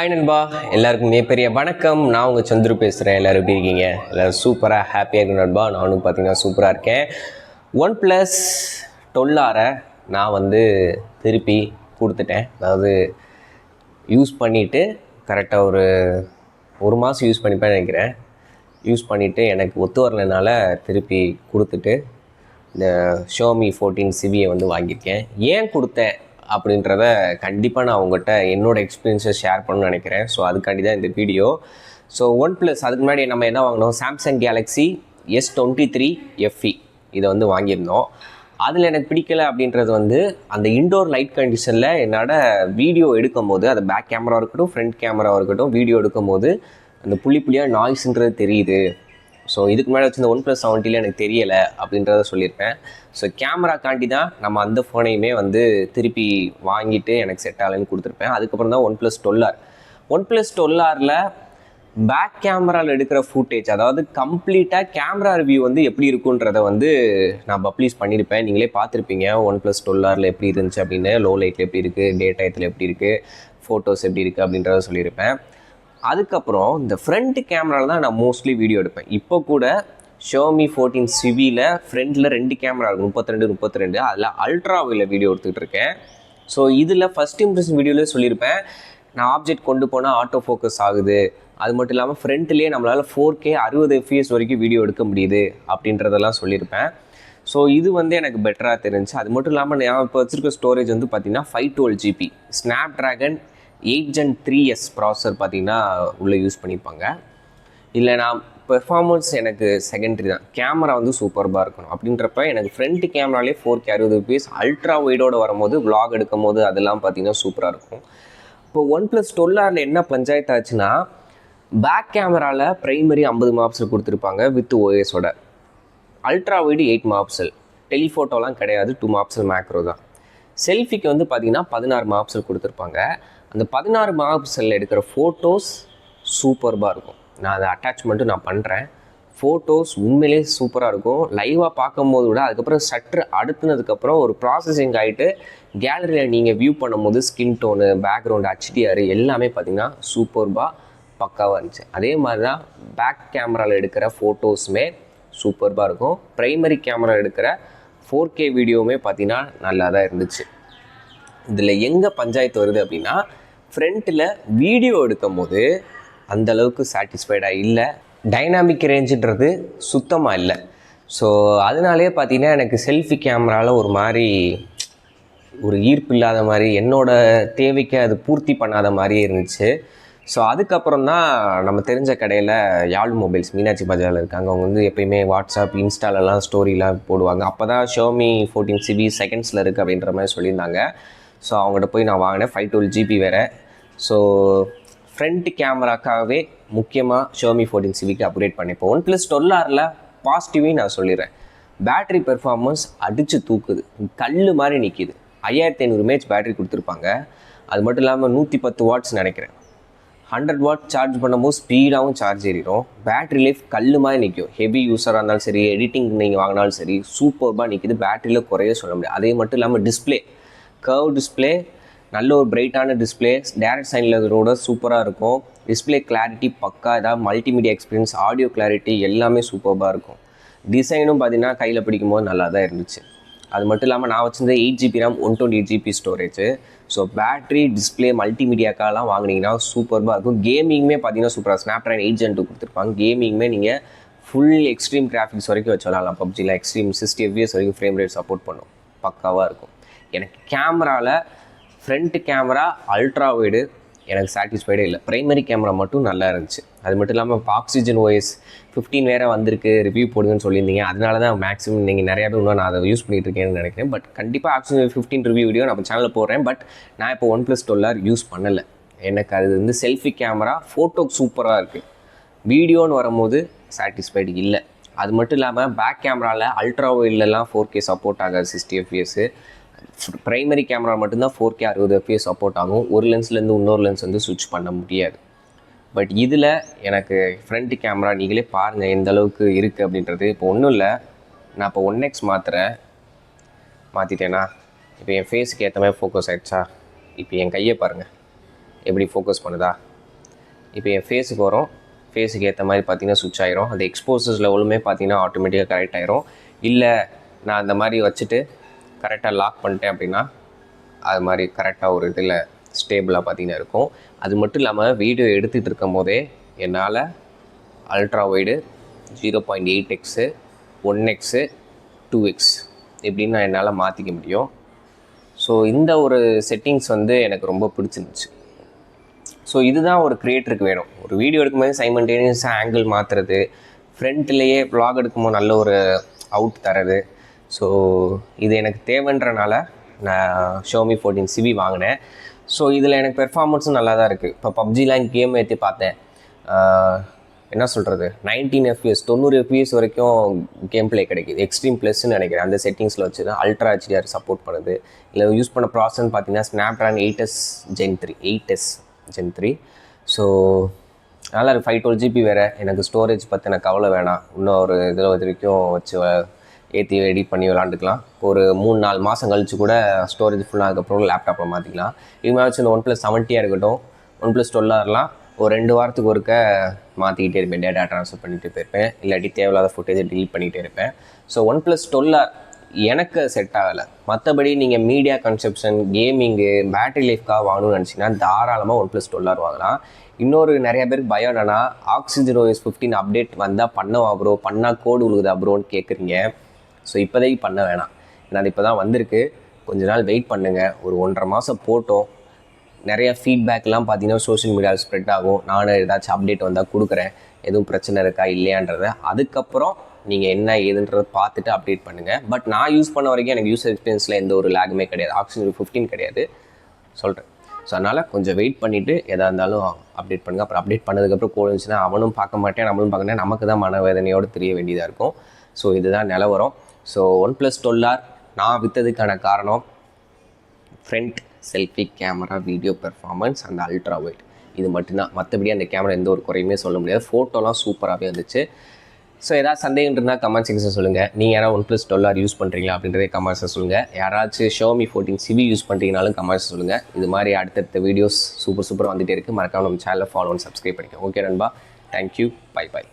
Hi நண்பா. எல்லாருக்கும் மிகப்பெரிய வணக்கம். நான் உங்கள் சந்துரு பேசுகிறேன் எல்லோரும் எப்படி இருக்கீங்க? எல்லோரும் சூப்பராக ஹாப்பியாக இருக்கு நண்பா. நானும் பார்த்தீங்கன்னா சூப்பராக இருக்கேன். ஒன் ப்ளஸ் டொல்லாரை நான் வந்து திருப்பி கொடுத்துட்டேன். அதாவது யூஸ் பண்ணிவிட்டு கரெக்டாக ஒரு ஒரு மாதம் யூஸ் பண்ணிப்பேன் நினைக்கிறேன். யூஸ் பண்ணிவிட்டு எனக்கு ஒத்து வரலைனால திருப்பி கொடுத்துட்டு இந்த ஷோமி ஃபோர்டீன் சிவியை வந்து வாங்கியிருக்கேன். ஏன் கொடுத்தேன்? அப்படின்றத கண்டிப்பாக நான் உங்கள்கிட்ட என்னோடய எக்ஸ்பீரியன்ஸை ஷேர் பண்ணணும்னு நினைக்கிறேன். ஸோ அதுக்காண்டி தான் இந்த வீடியோ ஸோ ஒன் ப்ளஸ் அதுக்கு முன்னாடி நம்ம என்ன வாங்கினோம்? Samsung Galaxy S twenty three FE இதை வந்து வாங்கியிருந்தோம். அதில் எனக்கு பிடிக்கல அப்படின்றது வந்து அந்த இன்டோர் லைட் கண்டிஷனில் என்னோட வீடியோ எடுக்கும் போது அது பேக் கேமரா இருக்கட்டும் ஃப்ரண்ட் கேமரா இருக்கட்டும் வீடியோ எடுக்கும் போது அந்த புள்ளி புள்ளியாக நாய்ஸுன்றது தெரியுது. ஸோ இதுக்கு முன்னாடி வச்சிருந்த ஒன் ப்ளஸ் செவன்ட்டியில் எனக்கு தெரியலை அப்படின்றத சொல்லியிருப்பேன். ஸோ கேமராக்காண்டி தான் நம்ம அந்த ஃபோனையுமே வந்து திருப்பி வாங்கிட்டு எனக்கு செட் ஆகலைன்னு கொடுத்துருப்பேன். அதுக்கப்புறம் தான் OnePlus twelve R OnePlus twelve ஆரில் back கேமராவில் எடுக்கிற ஃபுட்டேஜ் அதாவது கம்ப்ளீட்டாக கேமரா ரிவ்யூ வந்து எப்படி இருக்குன்றத வந்து நான் பப்ளிஷ் பண்ணியிருப்பேன். நீங்களே பார்த்துருப்பீங்க ஒன் ப்ளஸ் டொல்லாரில் எப்படி இருந்துச்சு அப்படின்னு லோ லைட்டில் எப்படி இருக்குது டே டயத்தில் எப்படி இருக்குது ஃபோட்டோஸ் எப்படி இருக்குது அப்படின்றத சொல்லியிருப்பேன். அதுக்கப்புறம் இந்த ஃப்ரண்ட் கேமராவில் தான் நான் மோஸ்ட்லி வீடியோ எடுப்பேன். இப்போ கூட ஷோமி ஃபோர்டீன் சிவியில் ஃப்ரண்டில் ரெண்டு கேமரா இருக்கும் முப்பத்தி ரெண்டு முப்பத்தி ரெண்டு அதில் அல்ட்ராவில் வீடியோ எடுத்துகிட்டு இருக்கேன். ஸோ இதில் ஃபஸ்ட் இம்ப்ரெஷன் வீடியோவிலே சொல்லியிருப்பேன். நான் ஆப்ஜெக்ட் கொண்டு போனால் ஆட்டோ ஃபோக்கஸ் ஆகுது. அது மட்டும் இல்லாமல் ஃப்ரண்ட்லேயே நம்மளால் ஃபோர் கே அறுபது எஃப்இஎஸ் வரைக்கும் வீடியோ எடுக்க முடியுது அப்படின்றதெல்லாம் சொல்லியிருப்பேன். ஸோ இது வந்து எனக்கு பெட்டராக தெரிஞ்சு அது மட்டும் இல்லாமல் நான் இப்போ வச்சுருக்க ஸ்டோரேஜ் வந்து பார்த்திங்கன்னா five twelve GB Snapdragon eight gen three S processor பார்த்தீங்கன்னா உள்ளே யூஸ் பண்ணியிருப்பாங்க. இல்லை நான் பெர்ஃபார்மன்ஸ் எனக்கு செகண்டரி தான். கேமரா வந்து சூப்பர்பாக இருக்கணும். அப்படின்றப்ப எனக்கு ஃப்ரண்ட் கேமராலே ஃபோர் கே அறுபது ருபீஸ் அல்ட்ரா வைடோட வரும்போது vlog எடுக்கும் போது அதெல்லாம் பார்த்தீங்கன்னா சூப்பராக இருக்கும். இப்போ ஒன் ப்ளஸ் டுவெல்லாரில் என்ன பஞ்சாயத்து ஆச்சுன்னா பேக் கேமராவில் ப்ரைமரி ஐம்பது மாப்சல் கொடுத்துருப்பாங்க வித் ஓஎஸோட அல்ட்ரா ஒய்டு எயிட் மாப்சல் டெலிஃபோட்டோலாம் கிடையாது டூ மாப்சல் மேக்ரோ தான். செல்ஃபிக்கு வந்து பார்த்தீங்கன்னா பதினாறு மாப்சல் கொடுத்துருப்பாங்க. அந்த பதினாறு மாப்சல் எடுக்கிற ஃபோட்டோஸ் சூப்பர்பாக இருக்கும். நான் அதை அட்டாச்மெண்ட்டும் நான் பண்ணுறேன் ஃபோட்டோஸ் உண்மையிலே சூப்பராக இருக்கும். லைவாக பார்க்கும்போது விட அதுக்கப்புறம் சற்று அடுத்துனதுக்கப்புறம் ஒரு ப்ராசஸிங் ஆகிட்டு கேலரியில் நீங்கள் வியூ பண்ணும்போது ஸ்கின் டோனு பேக்ரவுண்ட் ஹச்டிஆர் எல்லாமே பார்த்தீங்கன்னா சூப்பர்பாக பக்காவாக இருந்துச்சு. அதே மாதிரி தான் பேக் கேமராவில் எடுக்கிற ஃபோட்டோஸுமே சூப்பர்பாக இருக்கும். ப்ரைமரி கேமரா எடுக்கிற ஃபோர் கே வீடியோவுமே பார்த்தீங்கன்னா நல்லா தான் இருந்துச்சு. இதில் எங்கே பஞ்சாயத்து வருது அப்படின்னா ஃப்ரண்ட்டில் வீடியோ எடுக்கும் போது அந்த அளவுக்கு சாட்டிஸ்ஃபைடாக இல்லை. டைனாமிக் ரேஞ்சுன்றது சுத்தமாக இல்லை. ஸோ அதனாலே பார்த்தீங்கன்னா எனக்கு செல்ஃபி கேமராவில் ஒரு மாதிரி ஒரு ஈர்ப்பு இல்லாத மாதிரி என்னோட தேவைக்கு அது பூர்த்தி பண்ணாத மாதிரியே இருந்துச்சு. ஸோ அதுக்கப்புறம் தான் நம்ம தெரிஞ்ச கடையில் யாழ் மொபைல்ஸ் மீனாட்சி பஜாரில் இருக்காங்க. அவங்க வந்து எப்பயுமே வாட்ஸ்அப் இன்ஸ்டாலெலாம் ஸ்டோரிலாம் போடுவாங்க. அப்போ தான் ஷோமி ஃபோர்டீன் சிபி செகண்ட்ஸில் இருக்குது அப்படின்ற மாதிரி சொல்லியிருந்தாங்க. ஸோ அவங்ககிட்ட போய் நான் வாங்கினேன். ஃபைவ் டுவெல் ஜிபி வேறு. ஸோ ஃப்ரண்ட் கேமராக்காகவே முக்கியமாக ஷோமி ஃபோர்டீன் சிபிக்கு அப்கிரேட் பண்ணிப்போம். ஒன் ப்ளஸ் டொல்லாரில் பாசிட்டிவையும் நான் சொல்லிடுறேன். பேட்ரி பெர்ஃபார்மன்ஸ் அடித்து தூக்குது. கல் மாதிரி நிற்கிது ஐயாயிரத்தி ஐநூறு மேட்ச் பேட்டரி கொடுத்துருப்பாங்க. அது மட்டும் இல்லாமல் நூற்றி பத்து வாட்ஸ் நினைக்கிறேன். ஹண்ட்ரட் வாட் சார்ஜ் பண்ணும்போது ஸ்பீடாகவும் சார்ஜ் ஏறிடும். பேட்ரி லைஃப் கல் மாதிரி நிற்கும் ஹெவி யூஸராக இருந்தாலும் சரி எடிட்டிங் நீங்கள் வாங்கினாலும் சரி சூப்பர்பாக நிற்கிது பேட்டரியில் குறைய சொல்ல முடியாது. அதே மட்டும் இல்லாமல் டிஸ்பிளே கர்வ் டிஸ்பிளே நல்ல ஒரு பிரைட்டான டிஸ்பிளே டேரக்ட் சைனில் கூட சூப்பராக இருக்கும். டிஸ்பிளே கிளாரிட்டி பக்கா ஏதாவது மல்டிமீடியா எக்ஸ்பீரியன்ஸ் ஆடியோ கிளாரிட்டி எல்லாமே சூப்பராக இருக்கும். டிசைனும் பார்த்தீங்கன்னா கையில் பிடிக்கும்போது நல்லா தான் இருந்துச்சு. அது மட்டும் இல்லாமல் நான் வச்சிருந்த eight GB RAM one twenty eight GB storage so battery display மல்டிமீடியாக்காலாம் வாங்கினீங்கன்னா சூப்பராக இருக்கும். கேமிங்குமே பார்த்தீங்கன்னா சூப்பராக snap dragon eight gen two கொடுத்துருப்பாங்க. கேமிங்குமே நீங்கள் ஃபுல் எக்ஸ்ட்ரீம் கிராஃபிக்ஸ் வரைக்கும் வச்சு விளாட்லாம் பப்ஜியில் எக்ஸ்ட்ரீம் சிக்ஸ்டி எஃப்எஸ் வரைக்கும் ஃப்ரேம் ரேட் சப்போர்ட் பண்ணும். பக்காவாக இருக்கும். எனக்கு கேமராவில் ஃப்ரண்ட் கேமரா அல்ட்ரா வைடு எனக்கு சாட்டிஸ்ஃபைடே இல்லை. ப்ரைமரி கேமரா மட்டும் நல்லா இருந்துச்சு. அது மட்டும் இல்லாமல் இப்போ ஆக்சிஜன் ஓஎஸ் ஃபிஃப்டீன் வேறு வந்திருக்கு ரிவ்யூ போடுங்கன்னு சொல்லியிருந்தீங்க. அதனால தான் மேக்ஸிமம் நீங்கள் நிறையா பேர் இன்னும் நான் அதை யூஸ் பண்ணிகிட்டு இருக்கேன்னு நினைக்கிறேன் பட் கண்டிப்பாக ஆக்சிஜன் ஃபிஃப்டீன் ரிவ்யூ வீடியோ நம்ம சேனலில் போடுறேன். பட் நான் இப்போ ஒன் ப்ளஸ் டொல்லார் யூஸ் பண்ணலை. எனக்கு அது வந்து செல்ஃபி கேமரா ஃபோட்டோ சூப்பராக இருக்குது வீடியோன்னு வரும்போது சாட்டிஸ்ஃபைடு இல்லை. அது மட்டும் இல்லாமல் பேக் கேமராவில் அல்ட்ரா ஒயிலெலாம் ஃபோர் கே சப்போர்ட் ஆகாது சிக்ஸ்டி எஃப்எஸ்ஸு ப்ரைமரி கேமரா மட்டும்தான் ஃபோர் கே அறுபது எஃப்எஸ் சப்போர்ட் ஆகும். ஒரு லென்ஸ்லேருந்து இன்னொரு லென்ஸ் வந்து சுவிட்ச் பண்ண முடியாது. பட் இதில் எனக்கு ஃப்ரண்ட் கேமரா நீங்களே பாருங்கள் எந்த அளவுக்கு இருக்குது அப்படின்றது. இப்போ ஒன்றும் இல்லை. நான் இப்போ ஒன் எக்ஸ் மாற்றுறேன் மாற்றிட்டேனா இப்போ என் ஃபேஸுக்கு ஏற்ற மாதிரி ஃபோக்கஸ் ஆகிடுச்சா இப்போ என் கையை பாருங்கள் எப்படி ஃபோக்கஸ் பண்ணுதா? இப்போ என் ஃபேஸுக்கு வரும். ஃபேஸுக்கு ஏற்ற மாதிரி பார்த்தீங்கன்னா சுவிட்ச் ஆயிரும். அந்த எக்ஸ்போசஸ் லெவலுமே பார்த்தீங்கன்னா ஆட்டோமேட்டிக்காக கரெக்ட் ஆயிரும். இல்லை நான் அந்த மாதிரி வச்சுட்டு கரெக்டாக லாக் பண்ணிட்டேன் அப்படின்னா அது மாதிரி கரெக்டாக ஒரு இதில் ஸ்டேபிளாக பார்த்தீங்கன்னா இருக்கும். அது மட்டும் இல்லாமல் வீடியோ எடுத்துகிட்டு இருக்கும் போதே என்னால் ultra wide zero point eight x one x two x இப்படின்னு நான் என்னால் மாற்றிக்க முடியும். ஸோ இந்த ஒரு செட்டிங்ஸ் வந்து எனக்கு ரொம்ப பிடிச்சிருந்துச்சு. ஸோ இதுதான் ஒரு க்ரியேட்டருக்கு வேணும். ஒரு வீடியோ எடுக்கும்போது சைமண்டேனியஸாக ஆங்கிள் மாற்றுறது ஃப்ரண்ட்லேயே ப்ளாக் எடுக்கும்போது நல்ல ஒரு அவுட் தரது ஸோ இது எனக்கு தேவைன்றனால நான் ஷோமி ஃபோர்டீன் சிவி வாங்கினேன். ஸோ இதில் எனக்கு பெர்ஃபார்மன்ஸும் நல்லா தான் இருக்குது இப்போ பப்ஜிலாம் கேம் ஏற்றி பார்த்தேன். என்ன சொல்கிறது நைன்டீன் எஃப்பிஎஸ் தொண்ணூறு எஃப்பிஎஸ் வரைக்கும் கேம் பிளே கிடைக்குது. எக்ஸ்ட்ரீம் ப்ளஸ்ன்னு நினைக்கிறேன். அந்த செட்டிங்ஸில் வச்சு தான் அல்ட்ரா ஹெச்டிஆர் சப்போர்ட் பண்ணுது. இல்லை யூஸ் பண்ண ப்ராசஸ்ன்னு பார்த்தீங்கன்னா Snapdragon eight S gen three eight S gen three so நல்லா இருக்குது ஃபைவ் டுவெல் ஜிபி வேறு. எனக்கு ஸ்டோரேஜ் பற்றின கவலை வேணாம். இன்னும் ஒரு இதில் வரைக்கும் வச்சு ஏற்றி ரெடி பண்ணி விளாண்டுக்கலாம். ஒரு மூணு நாலு மாதம் கழித்து கூட ஸ்டோரேஜ் ஃபுல்லாக லேப்டாப்பில் மாற்றிக்கலாம் இதுமாதிரி வச்சு இந்த ஒன் ப்ளஸ் செவன்ட்டியாக இருக்கட்டும் ஒன் ப்ளஸ் டுவெல்லாக ஒரு ரெண்டு வாரத்துக்கு ஒருக்க மாற்றிக்கிட்டே இருப்பேன் டேட்டா ட்ரான்ஸ்ஃபர் பண்ணிட்டு போயிருப்பேன். இல்லாட்டி தேவையில்லாத ஃபுட்டேஜை டிலீட் பண்ணிகிட்டே இருப்பேன். ஸோ ஒன் ப்ளஸ் டுவெல்லாக எனக்கு செட் ஆகலை. மற்றபடி நீங்கள் மீடியா கன்செப்ஷன் கேமிங்கு பேட்டரி லைஃப்காக வாங்கணும்னு நினச்சிங்கன்னா தாராளமாக ஒன் ப்ளஸ் டுவெல்லாக வாங்கலாம். இன்னொரு நிறைய பேருக்கு பயம் என்னன்னா ஆக்சிஜன் ஓஎஸ் ஃபிஃப்டீன் அப்டேட் வந்தால் பண்ணவா ப்ரோ பண்ணால் கோடு உழுகுதா ப்ரோன்னு கேட்குறீங்க ஸோ இப்போதைக்கு பண்ண வேணாம். ஏன்னா அது இப்போ தான் வந்திருக்கு. கொஞ்ச நாள் வெயிட் பண்ணுங்கள் ஒரு ஒன்றரை மாதம் போட்டோம். நிறைய ஃபீட்பேக்லாம் பார்த்தீங்கன்னா சோஷியல் மீடியாவில் ஸ்ப்ரெட் ஆகும். நானும் ஏதாச்சும் அப்டேட் வந்தால் கொடுக்குறேன். எதுவும் பிரச்சனை இருக்கா இல்லையான்றத. அதுக்கப்புறம் நீங்கள் என்ன ஏதுன்றதை பார்த்துட்டு அப்டேட் பண்ணுங்கள் பட் நான் யூஸ் பண்ண வரைக்கும் எனக்கு யூஸ் எக்ஸ்பீரியன்ஸில் எந்த ஒரு லேகுமே கிடையாது. ஆக்சிஜன் ஃபிஃப்டீன் கிடையாது. சொல்கிறேன் ஸோ அதனால் கொஞ்சம் வெயிட் பண்ணிவிட்டு எதாக இருந்தாலும் அப்டேட் பண்ணுங்கள் அப்புறம் அப்டேட் பண்ணதுக்கப்புறம் கோல் இருந்துச்சுன்னா அவனும் பார்க்க மாட்டேன் நம்மளும் பார்க்க மாட்டேன். நமக்கு தான் மனவேதனையோடு தெரிய வேண்டியதாக இருக்கும். ஸோ இதுதான் நிலவரம். ஸோ ஒன் ப்ளஸ் டொல்லார் நான் விற்றதுக்கான காரணம் front selfie camera video performance அந்த அல்ட்ரா ஒயிட் இது மட்டும்தான். மற்றபடி அந்த கேமரா எந்த ஒரு குறையுமே சொல்ல முடியாது. ஃபோட்டோலாம் சூப்பராகவே வந்துச்சு. ஸோ ஏதாவது சந்தேகம் இருந்தால் கமெண்ட் செக்ஷன் சொல்லுங்கள் நீங்கள் யாராவது ஒன் ப்ளஸ் டுவெல்லார் யூஸ் பண்ணுறீங்களா அப்படின்றதே கமெண்ட்ஸை சொல்லுங்கள் யாராச்சும் ஷோமி ஃபோர்டீன் சிவி யூஸ் பண்ணுறீங்கனாலும் கமெண்ட்ஸ் சொல்லுங்கள் இது மாதிரி அடுத்தடுத்த வீடியோஸ் சூப்பர் சூப்பராக வந்துகிட்டே இருக்குது மறக்காமல் நம்ம சேனலை ஃபாலோ அண்ட் சப்ஸ்கிரைப் பண்ணிக்கோங்க. ஓகே நண்பா. Thank you bye bye